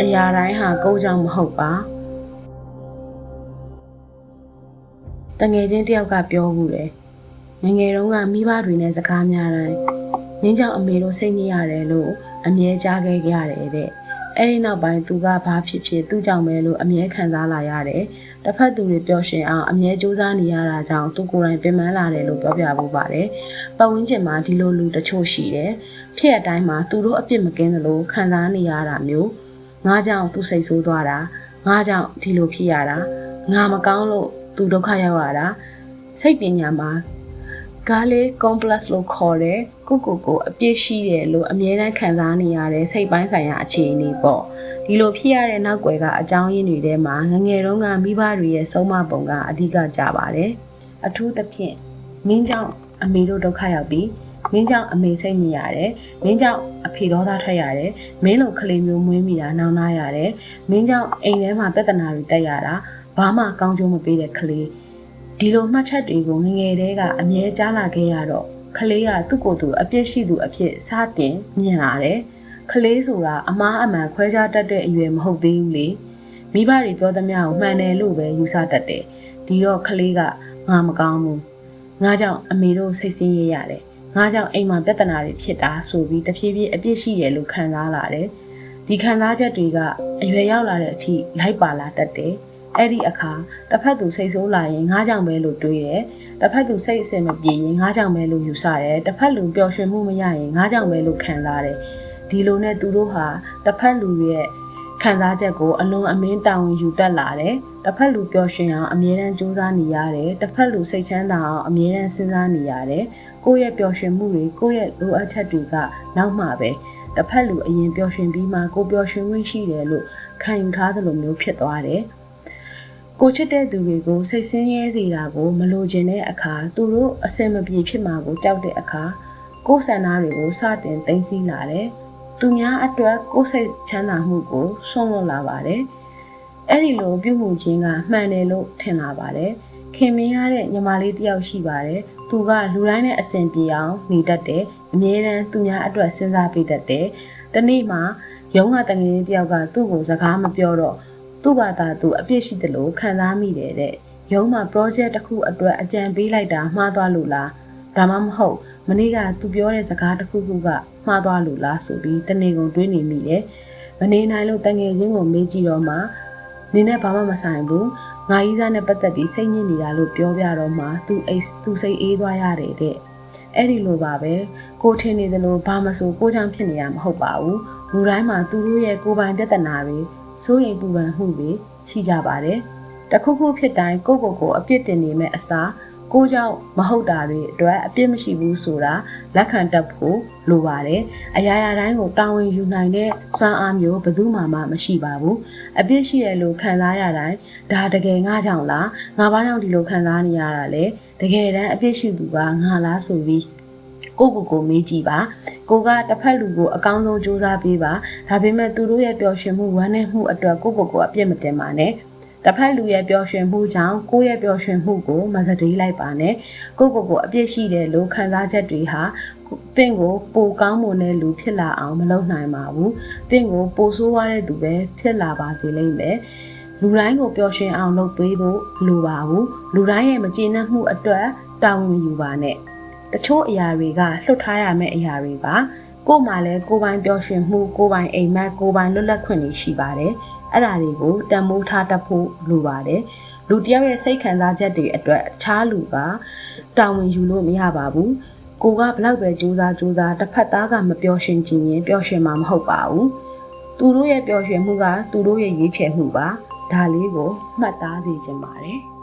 အရာတိုင်းဟာကိုယ်ကြောင့်မဟုတ်ပါတငယ်ချင်းတယောက်ကပြောဘူးတယ်ငယ်ငယ်တုန်းကမိဘတွေနဲ့စကားများတိုင်းမင်းကြောင့်အမေတို့စိတ်ညစ်ရတယ်လို့အမြဲကြားခဲ့ကြရတယ်တဲ့အဲ့ဒီနောက်ပိုင်းသူကဘာဖြစ်ဖြစ်သူ့ကြောင့်ပဲလို့အမြဲခံစားလာရတယ်တစ်ဖက်သူတွေပျော်ရွှင်အောင်အမြဲစူးစမ်းနေရတာကြောင့်သူကိုယ်တိုင်ပင်ပန်းလာတယ်လို့ပြောပြဖို့ပါတယ်ပတ်ဝန်းကျင်မှာဒီလိုလူတချို့ရှိတယ်ဖြစ်အတိုင်းမှာသူတို့အပြစ်မကင်းသလိုခံစားနေရတာမျိုး ငါကြောင့်သူစိတ်ဆိုးသွားတာငါကြောင့်ဒီလိုဖြစ်ရတာငါမကောင်းလို့သူဒုက္ခရောက်ရတာစိတ်ပညာမှာကားလေး complex လို့ခေါ်တယ်ကိုကိုကိုအပြစ်ရှိတယ်လို့အမြဲတမ်းခံစားနေရတဲ့စိတ်ပိုင်းဆိုင်ရာအခြေအနေပေါ့ဒီလိုဖြစ်ရတဲ့နောက်ွယ်ကအကြောင်းရင်းတွေထဲမှာငငယ်တုန်းကမိဘတွေရဲ့ဆုံးမပုံကအဓိကကြပါတယ်အထူးသဖြင့်မင်းကြောင့်အမေတို့ဒုက္ခရောက်ပြီး မင်းကြောင့်အမေစိတ်ညစ်ရတယ်မင်းကြောင့်အဖေဒေါသထွက်ရတယ်မင်းလိုကလေးမျိုးမွေးမိတာနောင်နာရတယ်မင်းကြောင့်အိမ်ထဲမှာပြဿနာတွေတက်ရတာဘာမှကောင်းကျိုးမပေးတဲ့ကလေးဒီလိုမှတ်ချက်တွေကိုငငယ်တဲကအမြဲကြားလာခဲ့ရတော့ကလေးကသူ့ကိုယ်သူအပြစ်ရှိသူအဖြစ်စတင်မြင်လာတယ်ကလေးဆိုတာအမားအမှန်ခွဲခြားတတ်တဲ့အရွယ်မဟုတ်သေးဘူးလေမိဘတွေပြောသမျှကိုမှန်တယ်လို့ပဲယူဆတတ်တယ်ဒီတော့ကလေးကငါမကောင်းဘူးငါကြောင့်အမေတို့စိတ်ဆင်းရဲရတယ် ငါကြောင့်အိမ်မှာပြဿနာတွေဖြစ်တာဆိုပြီးတဖြည်းဖြည်းအပြစ်ရှိတယ်လို့ခံစားလာတယ်ဒီခံစားချက်တွေကအရွယ်ရောက်လာတဲ့အထိလိုက်ပါလာတတ်တယ်အဲ့ဒီအခါတစ်ဖက်သူစိတ်ဆိုးလာရင်ငါကြောင့်ပဲလို့တွေးတယ်တစ်ဖက်သူစိတ်အစင်မပြေရင်ငါကြောင့်ပဲလို့ယူဆတယ်တစ်ဖက်လူပျော်ရွှင်မှုမရရင်ငါကြောင့်ပဲလို့ခံစားတယ်ဒီလိုနဲ့သူတို့ဟာတစ်ဖက်လူရဲ့ ခံစားချက်ကိုအလွန်အမင်းတောင်းယူတတ်လာတယ်တစ်ဖက်လူပျော်ရွှင်အောင်အမြဲတမ်းကြိုးစားနေရတယ်တစ်ဖက်လူစိတ်ချမ်းသာအောင်အမြဲတမ်းစဉ်းစားနေရတယ်ကိုယ့်ရဲ့ပျော်ရွှင်မှုတွေကိုယ့်ရဲ့လိုအပ်ချက်တွေကနောက်မှပဲတစ်ဖက်လူအရင်ပျော်ရွှင်ပြီးမှကိုပျော်ရွှင်ခွင့်ရှိတယ်လို့ခံယူထားသလိုမျိုးဖြစ်သွားတယ်ကိုချစ်တဲ့သူတွေကိုစိတ်ဆင်းရဲစေတာကိုမလိုချင်တဲ့အခါသူတို့အစင်မပြေဖြစ်မှာကိုကြောက်တဲ့အခါကိုယ်ဆန္ဒတွေကိုစတင်သိသိလာတယ်။ သူများအတွက်ကိုယ်စိတ်ချမ်းသာမှုကိုဆုံးလွတ်လာပါတယ်။အဲ့ဒီလိုပြုမှုခြင်းကမှန်တယ်လို့ထင်လာပါတယ်။ခင်မင်းရတဲ့ညီမလေးတယောက်ရှိပါတယ်။သူကလူတိုင်းနဲ့အဆင်ပြေအောင်နေတတ်တယ်။အမြဲတမ်းသူများအတွက်စဉ်းစားပေးတတ်တယ်။တနေ့မှရုံးကတငယ်ချင်းတယောက်ကသူ့ကိုစကားမပြောတော့သူ့ဘာသာသူအပြစ်ရှိတယ်လို့ခံစားမိတယ်တဲ့ရုံးမှာ project တစ်ခုအတွက်အကြံပေးလိုက်တာမှားသွားလို့လားဒါမှမဟုတ် မနေ့ကသူပြောတဲ့စကားတစ်ခုခုကမှားသွားလို့လားဆိုပြီးတနေ့ကုန်တွေးနေမိတယ်မနေနိုင်လို့တငယ်ချင်းကိုမေးကြည့်တော့မှနင်းနဲ့ဘာမှမဆိုင်ဘူးငါကြီးစားနဲ့ပတ်သက်ပြီးစိတ်ညစ်နေတာလို့ပြောပြတော့မှသူအိတ်သူစိတ်အေးသွားရတယ်တဲ့အဲ့ဒီလိုပါပဲကိုထင်နေတယ်လို့ဘာမဆိုကိုကြောင့်ဖြစ်နေရမဟုတ်ပါဘူးလူတိုင်းမှာသူတို့ရဲ့ကိုယ်ပိုင်ပြဿနာတွေစိုးရိမ်ပူပန်မှုတွေရှိကြပါတယ်။တခုခုဖြစ်တိုင်းကိုယ့်ကိုယ်ကိုအပြစ်တင်နေမဲ့အစား ကိုကြောင့်မဟုတ်တာတွေအတွက်အပြစ်မရှိဘူးဆိုတာလက်ခံတတ်ဖို့လိုပါတယ်။အရာရာတိုင်းကိုတာဝန်ယူနိုင်တဲ့စွမ်းအားမျိုးဘယ်သူမှမရှိပါဘူး။အပြစ်ရှိရလို့ခံစားရတိုင်းဒါတကယ်ငါကြောင့်လားငါဘာကြောင့်ဒီလိုခံစားနေရတာလဲတကယ်တမ်းအပြစ်ရှိသူကငါလားဆိုပြီးကိုကိုကိုမေးကြည့်ပါကိုကတစ်ဖက်လူကိုအကောင်းဆုံးစူးစမ်းပေးပါဒါပေမဲ့သူတို့ရဲ့ပျော်ရွှင်မှုဝမ်းနည်းမှုအတွက်ကိုကိုကိုအပြစ်မတင်ပါနဲ့ တစ်ဖက်လူရဲ့ပျော်ရွှင်မှုကြောင့်ကိုယ့်ရဲ့ပျော်ရွှင်မှုကိုမစတေးလိုက်ပါနဲ့ကိုကိုကိုအပြစ်ရှိတယ်လို့ခံစားချက်တွေဟာတင့်ကိုပိုကောင်းမွန်တဲ့လူဖြစ်လာအောင်မလုပ်နိုင်ပါဘူးတင့်ကိုပိုဆိုးရတဲ့သူပဲဖြစ်လာပါစေလိမ့်မယ်လူတိုင်းကိုပျော်ရွှင်အောင်လုပ်ပေးဖို့လိုပါဘူးလူတိုင်းရဲ့မကျေနပ်မှုအတွက်တာဝန်မယူပါနဲ့တချို့အရာတွေကလှုပ်ထားရမယ့်အရာတွေပါ ကို့မှာလည်းကိုယ်ပိုင်ပျော်ရွှင်မှုကိုယ်ပိုင်အိမ်မက်ကိုယ်ပိုင်လွတ်လပ်ခွင့်တွေရှိပါတယ်အဲ့ဒါတွေကိုတန်မိုးထားတတ်ဖို့လိုပါတယ်လူတယောက်ရဲ့စိတ်ခံစားချက်တွေအတွက်အခြားလူကတာဝန်ယူလို့မရပါဘူးကိုကဘလောက်ပဲကြိုးစားကြိုးစားတစ်ဖက်သားကမပျော်ရွှင်ခြင်းရင်ပျော်ရွှင်မှာမဟုတ်ပါဘူးသူတို့ရဲ့ပျော်ရွှင်မှုကသူတို့ရဲ့ရွေးချယ်မှုပါဒါလေးကိုမှတ်သားစေချင်ပါတယ်